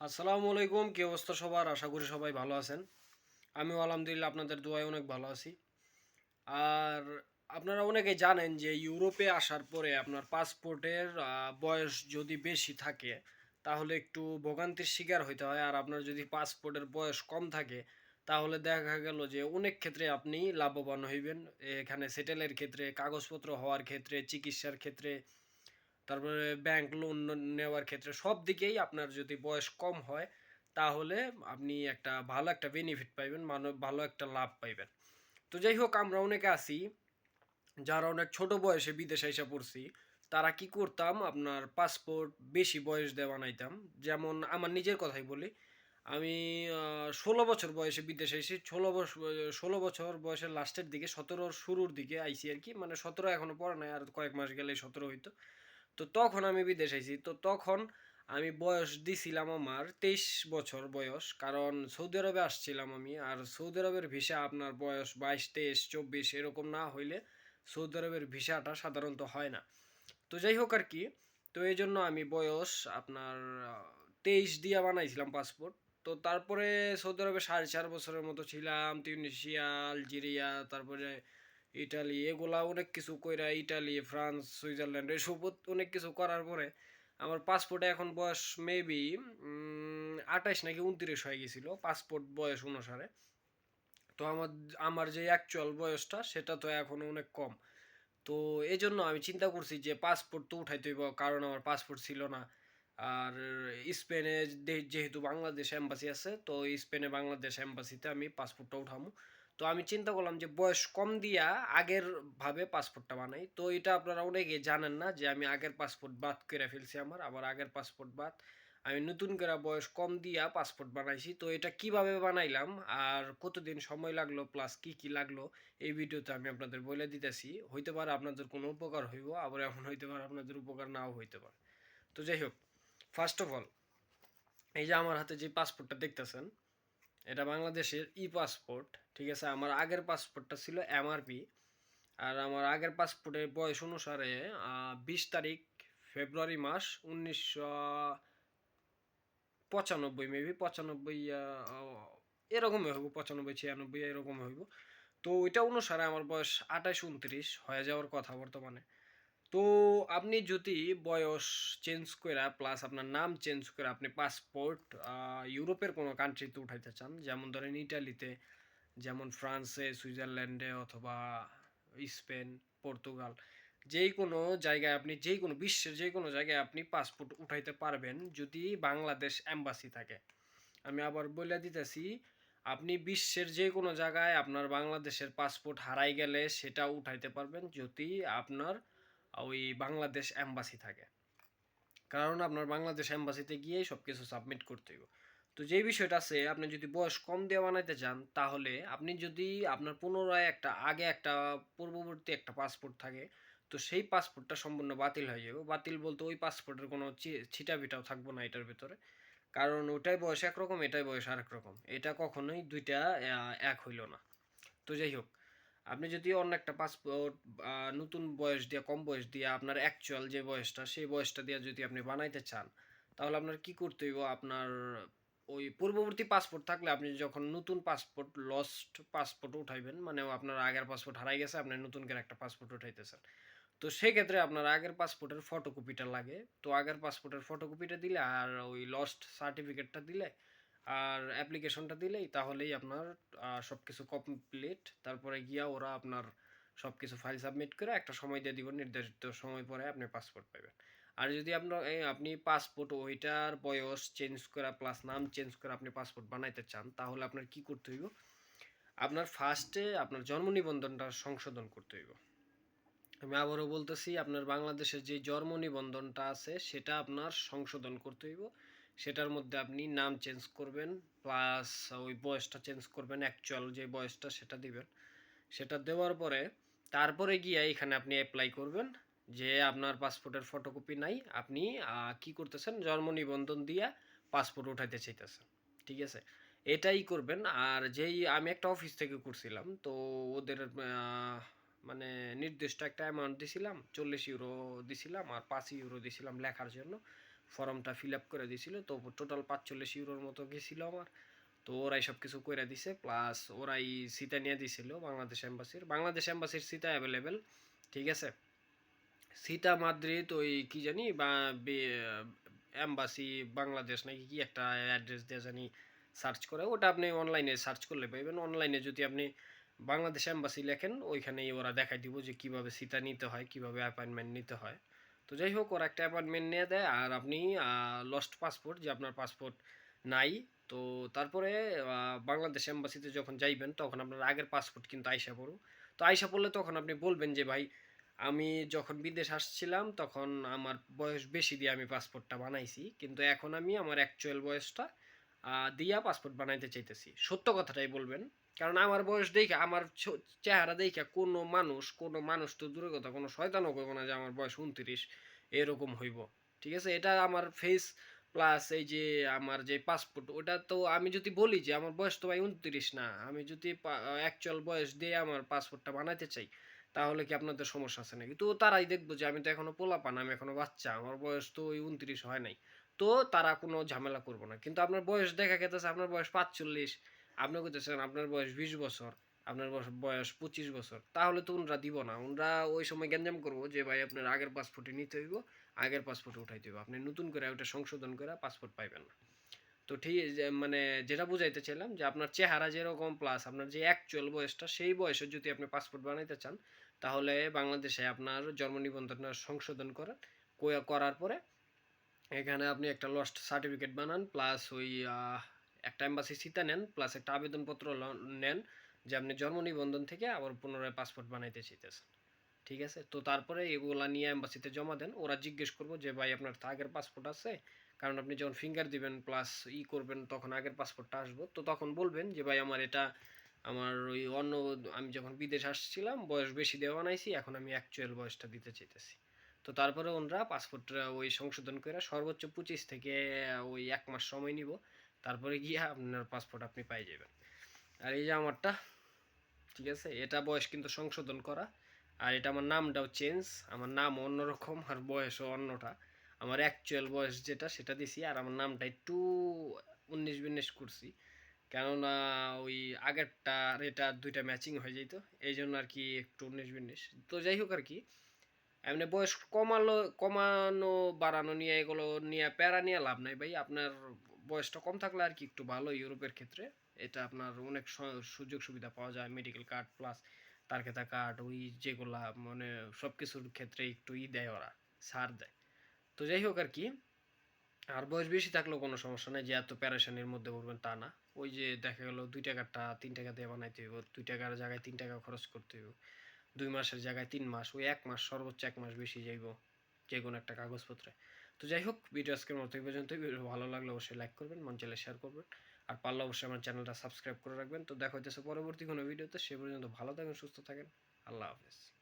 আসসালামু আলাইকুম, কি অবস্থা সবার? আশা করি সবাই ভালো আছেন। আমিও আলহামদুলিল্লাহ আপনাদের দোয়ায় অনেক ভালো আছি। আর আপনারা অনেকে জানেন যে ইউরোপে আসার পরে আপনার পাসপোর্টের বয়স যদি বেশি থাকে, তাহলে একটু ভোগান্তির শিকার হইতে হয়। আর আপনার যদি পাসপোর্টের বয়স কম থাকে, তাহলে দেখা গেল যে অনেক ক্ষেত্রে আপনি লাভবান হইবেন। এখানে সেটেলের ক্ষেত্রে, কাগজপত্র হওয়ার ক্ষেত্রে, চিকিৎসার ক্ষেত্রে তারপরে ব্যাংক লোন নেওয়ার ক্ষেত্রে সব দিকেই আপনার যদি বয়স কম হয়, তাহলে আপনি একটা ভালো একটা বেনিফিট পাইবেন মানে ভালো একটা লাভ পাইবেন। তো যাই হোক, আমরা অনেকে আছি, যারা অনেক ছোট বয়সে বিদেশে এসে পড়ছি, তারা কি করতাম, আপনার পাসপোর্ট বেশি বয়স দেওয়া বানাইতাম যেমন আমার নিজের কথাই বলি, আমি ষোলো বছর বয়সে বিদেশে এসেছি ষোলো বছর ষোলো বছর বয়সের লাস্টের দিকে, সতেরোর শুরুর দিকে আইসি আর কি। মানে সতেরো এখনও পড়ে নাই, আর কয়েক মাস গেলে সতেরো হইতো। তো তখন আমি বিদেশ আইছি। তো তখন আমি বয়স দিছিলাম আমার তেইশ বছর বয়স, কারণ সৌদি আরবে আসছিলাম আমি। আর সৌদি আরবের ভিসা আপনার বয়স বাইশ, তেইশ, চব্বিশ এরকম না হইলে সৌদি আরবের ভিসাটা সাধারণত হয় না। তো যাই হোক আর কি, তো এই জন্য আমি বয়স আপনার তেইশ দিয়া বানাইছিলাম পাসপোর্ট। তো তারপরে সৌদি আরবে সাড়ে চার বছরের মতো ছিলাম, তিউনিশিয়া, আলজেরিয়া, তারপরে ইটালি, এগুলা অনেক কিছু কইরা ইটালি, ফ্রান্স, সুইজারল্যান্ড এসব অনেক কিছু করার পরে আমার পাসপোর্টে এখন বয়স মেবি আঠাইশ নাকি উনত্রিশ হয়ে গেছিল পাসপোর্ট বয়স অনুসারে। তো আমার আমার যে অ্যাকচুয়াল বয়সটা সেটা তো এখন অনেক কম। তো এই জন্য আমি চিন্তা করছি যে পাসপোর্ট তো উঠাইতে হইব, কারণ আমার পাসপোর্ট ছিল না। আর স্পেনে যেহেতু বাংলাদেশ এম্বাসি আছে, তো স্পেনে বাংলাদেশ এম্বাসিতে আমি পাসপোর্টটা উঠামু। তো আমি চিন্তা করলাম যে বয়স কম দিয়া আগের ভাবে পাসপোর্টটা বানাই। তো এটা আপনারা অনেকে জানেন না যে আমি আগের পাসপোর্ট বাদ করে ফেলছি আমার, আবার আগের পাসপোর্ট বাদ। আমি নতুন করে বয়স কম দিয়া পাসপোর্ট বানাইছি। তো এটা কীভাবে বানাইলাম আর কতদিন সময় লাগল প্লাস কি কি লাগল এই ভিডিওতে আমি আপনাদের বলে দিতেছি। হইতে পারে আপনাদের কোনো উপকার হইব, আবার এমন হইতে পারে আপনাদের উপকার নাও হইতে পারে। তো যাই হোক ফার্স্ট অফ অল এই যে আমার হাতে যে পাসপোর্টটা দেখতেছেন এটা বাংলাদেশের ই পাসপোর্ট ঠিক আছে? আমার আগের পাসপোর্টটা ছিল এমআরপি আর আমার আগের পাসপোর্টের বয়স অনুসারে বিশ তারিখ ফেব্রুয়ারি মাস উনিশশো পঁচানব্বই মেবি পঁচানব্বই এরকমই হইব, পঁচানব্বই, ছিয়ানব্বই এরকম হইব। তো ওইটা অনুসারে আমার বয়স আঠাশ, উনত্রিশ, হয়ে যাওয়ার কথা বর্তমানে। তো আপনি যদি বয়স চেঞ্জ করে প্লাস আপনার নাম চেঞ্জ করে আপনি পাসপোর্ট ইউরোপের কোনো কান্ট্রিতে উঠাইতে চান, যেমন ধরেন ইটালিতে, যেমন ফ্রান্সে, সুইজারল্যান্ডে অথবা স্পেন, পর্তুগাল যেই কোনো জায়গায় আপনি যেই কোনো বিশ্বের যে কোনো জায়গায় আপনি পাসপোর্ট উঠাইতে পারবেন যদি বাংলাদেশ অ্যাম্বাসি থাকে। আমি আবার বলে দিতেছি, আপনি বিশ্বের যে কোনো জায়গায় আপনার বাংলাদেশের পাসপোর্ট হারাই গেলে সেটা উঠাইতে পারবেন যদি আপনার ওই বাংলাদেশ এম্বাসি থাকে। কারণ আপনার বাংলাদেশ এম্বাসিতে গিয়েই সব কিছু সাবমিট করতে হবে তো যেই বিষয়টা আছে, আপনি যদি বয়স কম দিয়ে বানাইতে চান, তাহলে আপনি যদি আপনার পুনরায় একটা, আগে একটা, পূর্ববর্তী একটা পাসপোর্ট থাকে, তো সেই পাসপোর্টটা সম্পূর্ণ বাতিল হয়ে যাবে। বাতিল বলতে ওই পাসপোর্টের কোনো ছিটা বিটাও থাকব না এটার ভিতরে। কারণ ওটাই বয়স একরকম, এটাই বয়স আরেক রকম। এটা কখনোই দুইটা এক হইল না। তো যাই হোক আপনি যদি অন্য একটা পাসপোর্ট নতুন বয়স দিয়ে, কম বয়স দিয়ে আপনার অ্যাকচুয়াল যে বয়সটা, সেই বয়সটা দিয়ে যদি আপনি বানাইতে চান, তাহলে আপনার কি করতে হইব? আপনার ওই পূর্ববর্তী পাসপোর্ট থাকলে আপনি যখন নতুন পাসপোর্ট লস্ট পাসপোর্ট উঠাইবেন মানে আপনার আগের পাসপোর্ট হারাই গেছে, আপনি নতুন করে একটা পাসপোর্ট উঠাইতেছেন। তো সেক্ষেত্রে আপনার আগের পাসপোর্টের ফটোকপিটা লাগে। তো আগের পাসপোর্টের ফটোকপিটা দিলে আর ওই লস্ট সার্টিফিকেটটা দিলে আর অ্যাপ্লিকেশনটা দিলেই তাহলেই আপনার সব কিছু কমপ্লিট তারপরে গিয়া ওরা আপনার সব কিছু ফাইল সাবমিট করে একটা সময় দিয়ে দিব, নির্ধারিত সময় পরে আপনি পাসপোর্ট পাবেন আর যদি আপনার আপনি পাসপোর্ট ওইটার বয়স চেঞ্জ করা প্লাস নাম চেঞ্জ করে আপনি পাসপোর্ট বানাইতে চান, তাহলে আপনার কি করতে হইব? আপনার ফার্স্টে আপনার জন্ম নিবন্ধনটা সংশোধন করতে হইব। আমি আবারও বলতেছি, আপনার বাংলাদেশের যে জন্ম নিবন্ধনটা আছে, সেটা আপনার সংশোধন করতে হইব। সেটার মধ্যে আপনি নাম চেঞ্জ করবেন প্লাস ওই বয়সটা চেঞ্জ করবেন অ্যাকচুয়াল যে বয়সটা সেটা দিবেন। সেটা দেওয়ার পরে, তারপরে গিয়ে এখানে আপনি অ্যাপ্লাই করবেন যে আপনার পাসপোর্টের ফটোকপি নাই, আপনি কি করতেছেন? জন্ম নিবন্ধন দিয়ে পাসপোর্ট উঠাইতে চাইতেছেন। ঠিক আছে? এটাই করবেন। আর যেই, আমি একটা অফিস থেকে করছিলাম, তো ওদের মানে নির্দিষ্ট একটা অ্যামাউন্ট দিছিলাম, চল্লিশ ইউরো দিছিলাম আর পাঁচ ইউরো দিছিলাম লেখার জন্য। ফর্মটা ফিল আপ করে দিয়েছিল। তো টোটাল পাঁচচল্লিশ ইউরোর মতো গেছিল আমার। তো ওরাই সব কিছু করে দিছে। প্লাস ওরাই সিটা নিয়ে দিছিল বাংলাদেশ এম্বাসির। বাংলাদেশ এম্বাসির সিটা অ্যাভেলেবেল ঠিক আছে? সিটা মাদ্রিদ ওই কি জানি বা এম্বাসি বাংলাদেশ নাকি কি একটা অ্যাড্রেস দিয়ে জানি সার্চ করে। ওটা আপনি অনলাইনে সার্চ করলে পাইবেন। অনলাইনে যদি আপনি বাংলাদেশ এম্বাসি লেখেন, ওইখানেই ওরা দেখাই দিব যে কীভাবে সিটা নিতে হয়, কীভাবে অ্যাপয়েন্টমেন্ট নিতে হয়। তো যাই হোক ওরা একটা অ্যাপয়েন্টমেন্ট নিয়ে দেয় আর আপনি লস্ট পাসপোর্ট যে আপনার পাসপোর্ট নাই, তো তারপরে বাংলাদেশ এম্বাসিতে যখন যাইবেন, তখন আপনার আগের পাসপোর্ট কিন্তু আইসা পড়ো। তো আইসা পড়লে তখন আপনি বলবেন যে, ভাই, আমি যখন বিদেশ আসছিলাম, তখন আমার বয়স বেশি দিয়ে আমি পাসপোর্টটা বানাইছি, কিন্তু এখন আমি আমার অ্যাকচুয়াল বয়সটা দিয়া পাসপোর্ট বানাইতে চাইতেছি। সত্য কথাটাই বলবেন। কারণ আমার বয়স দেখে, আমার চেহারা দেখে কোনো মানুষ কোনো মানুষ তো দূরের কথা, কোনো শয়তানও করব না যে আমার বয়স উনত্রিশ, এরকম হইব। ঠিক আছে? এটা আমার ফেস প্লাস এই যে আমার যে পাসপোর্ট ওটা তো আমি যদি বলি যে আমার বয়স তো ভাই উনত্রিশ না, আমি যদি অ্যাকচুয়াল বয়স দিয়ে আমার পাসপোর্টটা বানাইতে চাই, তাহলে কি আপনাদের সমস্যা আছে নাকি? তো তারাই দেখব যে আমি তো এখনও পোলাপান, আমি এখনও বাচ্চা, আমার বয়স তো ওই উনত্রিশ হয় নাই। তো তারা কোনো ঝামেলা করব না। কিন্তু আপনার বয়স দেখা গেতেছে আপনার বয়স পাঁচচল্লিশ আপনি কইতেছেন আপনার বয়স বিশ বছর, আপনার বয়স- পঁচিশ বছর, তাহলে তো উনরা দিব না। উনরা ওই সময় গ্যাঞ্জাম করব যে ভাই আপনার আগের পাসপোর্টে নিতে হইব, আগের পাসপোর্টে উঠাইতে হইব। আপনি নতুন করে ওটা সংশোধন করে পাসপোর্ট পাইবেন না। তো ঠিক মানে যেটা বুঝাইতে চাইলাম যে আপনার চেহারা যেরকম প্লাস আপনার যে অ্যাকচুয়াল বয়সটা, সেই বয়সে যদি আপনি পাসপোর্ট বানাইতে চান, তাহলে বাংলাদেশে আপনার জন্ম নিবন্ধন সংশোধন করেন করার পরে এখানে আপনি একটা লস্ট সার্টিফিকেট বানান প্লাস ওই একটা এম্বাসি সিতা নেন প্লাস একটা আবেদনপত্র নেন, যে আপনি জন্ম নিবন্ধন থেকে আবার পুনরায় পাসপোর্ট বানাইতে চাইতেছেন। ঠিক আছে? তো তারপরে এগুলা নিয়ে এম্বাসিতে জমা দেন। ওরা জিজ্ঞেস করব যে, ভাই, আপনার তো আগের পাসপোর্ট আছে? কারণ আপনি যখন ফিঙ্গার দিবেন প্লাস ই করবেন, তখন আগের পাসপোর্টটা আসব। তো তখন বলবেন যে, ভাই, আমার এটা, আমার ওই অন্য, আমি যখন বিদেশ আসছিলাম, বয়স বেশি দেওয়া বানাইছি, এখন আমি অ্যাকচুয়াল বয়সটা দিতে চাইতেছি। তো তারপরে ওনরা পাসপোর্টটা ওই সংশোধন করে সর্বোচ্চ পঁচিশ থেকে ওই এক মাস সময় নিব। তারপরে গিয়ে আপনার পাসপোর্ট আপনি পাই যাবেন। আর এই যে আমারটা, ঠিক আছে? এটা বয়স কিন্তু সংশোধন করা। আর এটা আমার নামটাও চেঞ্জ আমার নাম অন্যরকম আর বয়সও অন্যটা। আমার অ্যাকচুয়াল বয়স যেটা, সেটা দিছি আর আমার নামটা একটু উনিশ বিন্নিশ করছি। কেননা ওই আগেরটা আর এটা দুইটা ম্যাচিং হয়ে যেত এই জন্য আর কি একটু উনিশ বিন্নিশ। তো যাই হোক আর কি, এমনি বয়স কমালো, কমানো, বাড়ানো নিয়ে এগুলো নিয়ে, প্যারা নিয়ে লাভ নাই ভাই। আপনার বয়সটা কম থাকলে আর কি একটু ভালো ইউরোপের ক্ষেত্রে। এটা আপনার অনেক সুযোগ সুবিধা পাওয়া যায়। মেডিকেল কার্ড প্লাস তারকেতা কার্ড ওই যেগুলা মানে সব কিছুর ক্ষেত্রে একটু ই দেয় ওরা, ছাড় দেয়। তো যাই হোক আর কি, আর বয়স বেশি থাকলেও কোনো সমস্যা নেই, যে এত প্যারেশানির মধ্যে পড়বেন তা না। ওই যে দেখা গেলো দুই টাকাটা তিন টাকা দিয়ে বানাইতে হইব, দুই টাকার জায়গায় তিন টাকা খরচ করতে হইব, দুই মাসের জায়গায় তিন মাস, ওই এক মাস সর্বোচ্চ এক মাস বেশি যাইব যে কোনো একটা কাগজপত্রে। তো যাই হোক ভিডিও আজকের মতো এই পর্যন্ত ভিডিও ভালো লাগলে অবশ্যই লাইক করবেন, মন চাইলে শেয়ার করবেন। আর পারলে অবশ্যই আমার চ্যানেলটা সাবস্ক্রাইব করে রাখবেন। তো দেখা হইতেছে পরবর্তী কোনো ভিডিওতে সে পর্যন্ত ভালো থাকেন, সুস্থ থাকেন। আল্লাহ হাফেজ।